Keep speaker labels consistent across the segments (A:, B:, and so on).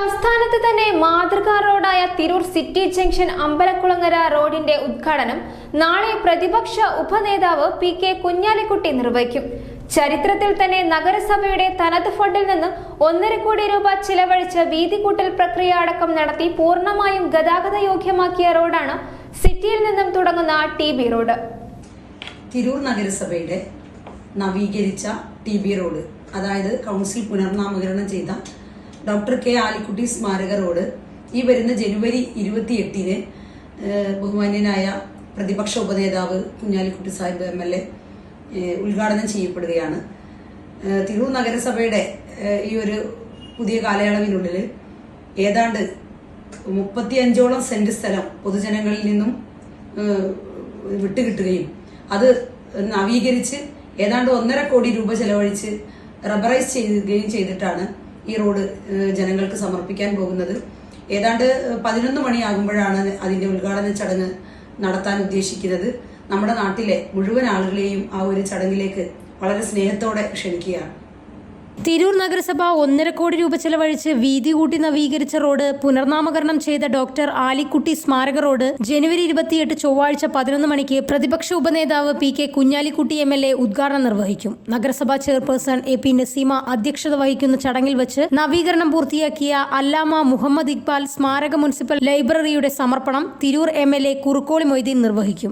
A: സംസ്ഥാനത്ത് തന്നെ മാതൃകാ റോഡായ തിരൂർ സിറ്റി ജംഗ്ഷൻ അമ്പലക്കുളങ്ങര റോഡിന്റെ ഉദ്ഘാടനം നാളെ പ്രതിപക്ഷ ഉപനേതാവ് പി കെ കുഞ്ഞാലിക്കുട്ടി നിർവഹിക്കും. ചരിത്രത്തിൽ തന്നെ നഗരസഭയുടെ തനത് ഫണ്ടിൽ നിന്ന് ഒന്നര കോടി രൂപ ചിലവഴിച്ച് വീതി കൂട്ടൽ പ്രക്രിയ അടക്കം നടത്തി പൂർണമായും ഗതാഗത യോഗ്യമാക്കിയ റോഡാണ് സിറ്റിയിൽ നിന്നും തുടങ്ങുന്ന ടി ബി റോഡ്.
B: തിരൂർ നഗരസഭയുടെ നവീകരിച്ച ടി ബി റോഡ് അതായത് കൗൺസിൽ പുനർനാമകരണം ചെയ്ത ഡോക്ടർ കെ ആലിക്കുട്ടി സ്മാരക റോഡ് ഈ വരുന്ന ജനുവരി ഇരുപത്തി എട്ടിന് ബഹുമാന്യനായ പ്രതിപക്ഷ ഉപനേതാവ് Kunhalikutty Sahib M L A ഉദ്ഘാടനം ചെയ്യപ്പെടുകയാണ്. തിരൂർ നഗരസഭയുടെ ഈ ഒരു പുതിയ കാലയളവിനുള്ളിൽ ഏതാണ്ട് മുപ്പത്തിയഞ്ചോളം സെന്റ് സ്ഥലം പൊതുജനങ്ങളിൽ നിന്നും വിട്ടുകിട്ടുകയും അത് നവീകരിച്ച് ഏതാണ്ട് ഒന്നര കോടി രൂപ ചെലവഴിച്ച് റബ്ബറൈസ് ചെയ്യുകയും ചെയ്തിട്ടാണ് ഈ റോഡ് ജനങ്ങൾക്ക് സമർപ്പിക്കാൻ പോകുന്നത്. ഏതാണ്ട് പതിനൊന്ന് മണിയാകുമ്പോഴാണ് അതിന്റെ ഉദ്ഘാടന ചടങ്ങ് നടത്താൻ ഉദ്ദേശിക്കുന്നത്. നമ്മുടെ നാട്ടിലെ മുഴുവൻ ആളുകളെയും ആ ഒരു ചടങ്ങിലേക്ക് വളരെ സ്നേഹത്തോടെ ക്ഷണിക്കുകയാണ്.
C: തിരൂർ നഗരസഭ ഒന്നര കോടി രൂപ ചെലവഴിച്ച് വീതി കൂട്ടി നവീകരിച്ച റോഡ് പുനർനാമകരണം ചെയ്ത ഡോക്ടർ ആലിക്കുട്ടി സ്മാരക റോഡ് ജനുവരി ഇരുപത്തിയെട്ട് ചൊവ്വാഴ്ച പതിനൊന്ന് മണിക്ക് പ്രതിപക്ഷ ഉപനേതാവ് P K Kunhalikutty M L A ഉദ്ഘാടനം നിർവഹിക്കും. നഗരസഭാ ചെയർപേഴ്സൺ എ പി നസീമ അധ്യക്ഷത വഹിക്കുന്ന ചടങ്ങിൽ വെച്ച് നവീകരണം പൂർത്തിയാക്കിയ അല്ലാമ മുഹമ്മദ് ഇക്ബാൽ സ്മാരക മുനിസിപ്പൽ ലൈബ്രറിയുടെ സമർപ്പണം Tirur M L A Kurukkoli Moideen നിർവഹിക്കും.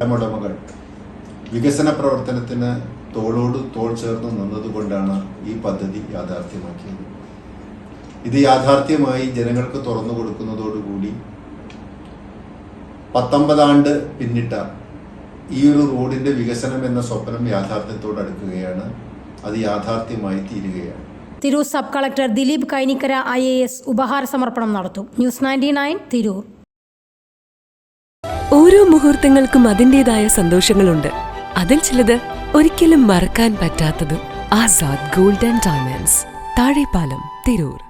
D: വികസന പ്രവർത്തനത്തിന് തോളോട് തോൾ ചേർന്ന് നിന്നതുകൊണ്ടാണ് ഈ പദ്ധതി യാഥാർത്ഥ്യമാക്കിയത്. ഇത് യാഥാർത്ഥ്യമായി ജനങ്ങൾക്ക് തുറന്നു കൊടുക്കുന്നതോടുകൂടി പത്തൊമ്പതാണ്ട് പിന്നിട്ട ഈ ഒരു റോഡിന്റെ വികസനം എന്ന സ്വപ്നം യാഥാർത്ഥ്യത്തോട് അടുക്കുകയാണ്. അത് യാഥാർത്ഥ്യമായി തീരുകയാണ്.
C: Tirur sub collector Dileep Kainikkara I A S ഉപഹാര സമർപ്പണം നടത്തും. News ninety nine Tirur.
E: ഓരോ മുഹൂർത്തങ്ങൾക്കും അതിന്റെതായ സന്തോഷങ്ങളുണ്ട്. അതിൽ ചിലത് ഒരിക്കലും മറക്കാൻ പറ്റാത്തതും ആസാദ് ഗോൾഡൻ ഡയമണ്ട്സ് താഴെപ്പാലം തിരൂർ.